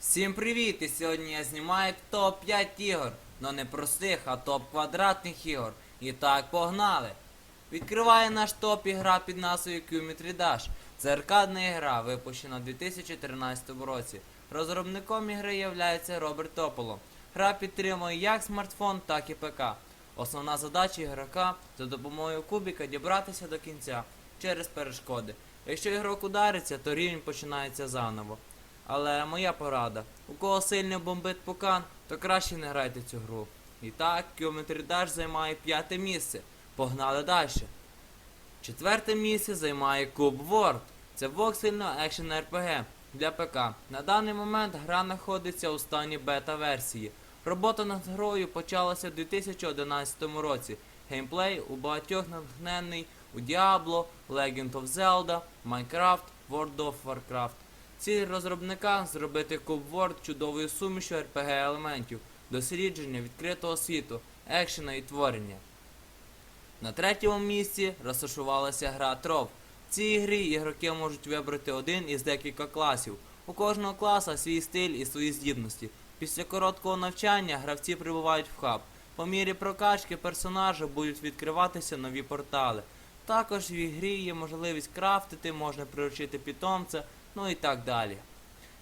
Всім привіт! І сьогодні я знімаю топ-5 ігор. Но не простих, а топ квадратних ігор. І так, погнали! Відкриває наш топ ігра під назвою Geometry Dash. Це аркадна ігра, випущена у 2013 році. Розробником ігри є Роберт Тополо. Гра підтримує як смартфон, так і ПК. Основна задача ігрока за допомогою кубіка дібратися до кінця через перешкоди. Якщо ігрок удариться, то рівень починається заново. Але моя порада. У кого сильно бомбить пукан, то краще не грайте цю гру. І так, Geometry Dash займає п'яте місце. Погнали далі. Четверте місце займає Cube World. Це воксельна екшен RPG для ПК. На даний момент гра знаходиться у стані бета-версії. Робота над грою почалася у 2011 році. Геймплей у багатьох натхнений у Diablo, Legend of Zelda, Minecraft, World of Warcraft. Ціль розробника зробити World чудовою сумішю RPG елементів, дослідження відкритого світу, екшена і творення. На третьому місці розташувалася гра Троп. В цій грі ігроки можуть вибрати один із декілька класів. У кожного класа свій стиль і свої здібності. Після короткого навчання гравці прибувають в хаб. По мірі прокачки персонажа будуть відкриватися нові портали. Також в ігрі є можливість крафтити, можна приручити питомця, ну і так далі.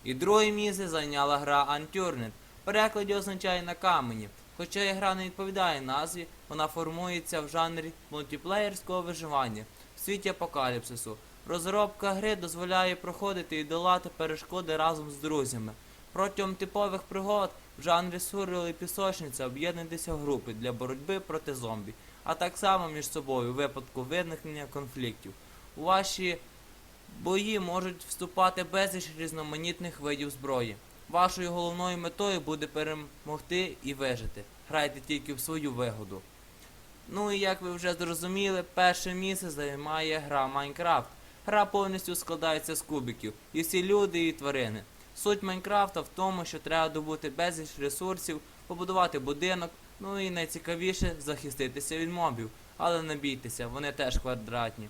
І друге місце зайняла гра Unturned. В перекладі означає на камені. Хоча ігра не відповідає назві, вона формується в жанрі мультиплеєрського виживання в світі апокаліпсису. Розробка гри дозволяє проходити і долати перешкоди разом з друзями. Протягом типових пригод в жанрі сурреал і пісочниця об'єднуйтеся в групи для боротьби проти зомбі, а так само між собою у випадку виникнення конфліктів. У ваші бої можуть вступати безліч різноманітних видів зброї. Вашою головною метою буде перемогти і вижити. Грайте тільки в свою вигоду. Ну і як ви вже зрозуміли, перше місце займає гра Майнкрафт. Гра повністю складається з кубиків, і всі люди і тварини. Суть Майнкрафта в тому, що треба добути безліч ресурсів, побудувати будинок, ну і найцікавіше захиститися від мобів. Але не бійтеся, вони теж квадратні.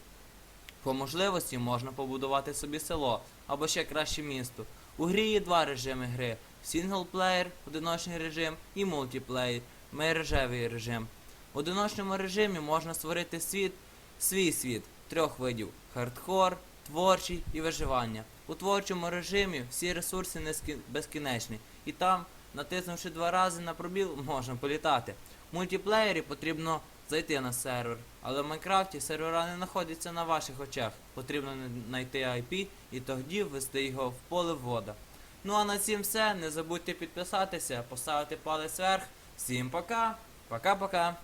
По можливості можна побудувати собі село або ще краще місто. У грі є два режими гри: сінглплеєр, одиночний режим і мультиплеєр, мережевий режим. В одиночному режимі можна створити світ, свій світ трьох видів: хардкор, творчий і виживання. У творчому режимі всі ресурси нески- безкінечні, і там, натиснувши два рази на пробіл, можна політати. В мультиплеєрі потрібно зайти на сервер, але в Майнкрафті сервера не знаходяться на ваших очах. Потрібно знайти IP і тоді ввести його в поле ввода. Ну а на цім все. Не забудьте підписатися, поставити палець вверх. Всім пока! Пока-пока!